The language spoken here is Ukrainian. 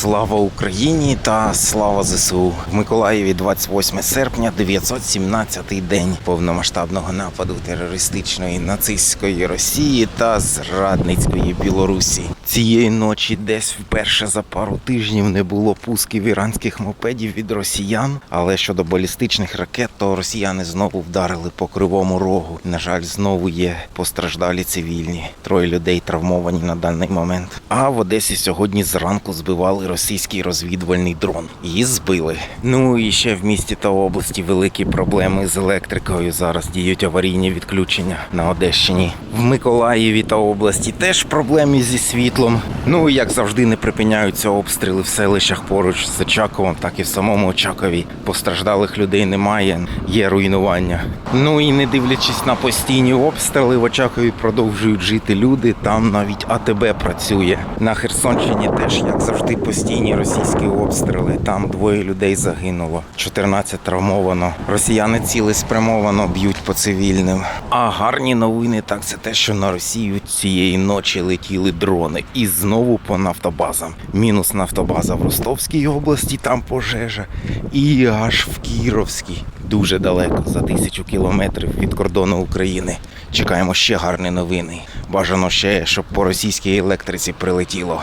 Слава Україні та слава ЗСУ в Миколаєві 28 серпня, 917-й день повномасштабного нападу терористичної нацистської Росії та зрадницької Білорусі. Цієї ночі десь вперше за пару тижнів не було пусків іранських мопедів від росіян. Але щодо балістичних ракет, то росіяни знову вдарили по кривому рогу. На жаль, знову є постраждалі цивільні. Троє людей травмовані на даний момент. А в Одесі сьогодні зранку збивали російський розвідувальний дрон. Її збили. Ну і ще в місті та області великі проблеми з електрикою. Зараз діють аварійні відключення на Одещині. В Миколаєві та області теж проблеми зі світлом. Ну і як завжди, не припиняються обстріли в селищах поруч з Очаковом, так і в самому Очакові. Постраждалих людей немає, є руйнування. Ну і не дивлячись на постійні обстріли, в Очакові продовжують жити люди. Там навіть АТБ працює. На Херсонщині теж, як завжди, постійні російські обстріли. Там двоє людей загинуло, 14 травмовано. Росіяни цілеспрямовано б'ють по цивільним. А гарні новини так це те, що на Росію цієї ночі летіли дрони. І знову по нафтобазам. Мінус нафтобаза в Ростовській області, там пожежа, і аж в Кіровській. Дуже далеко, за тисячу кілометрів від кордону України. Чекаємо ще гарні новини. Бажано ще, щоб по російській електриці прилетіло.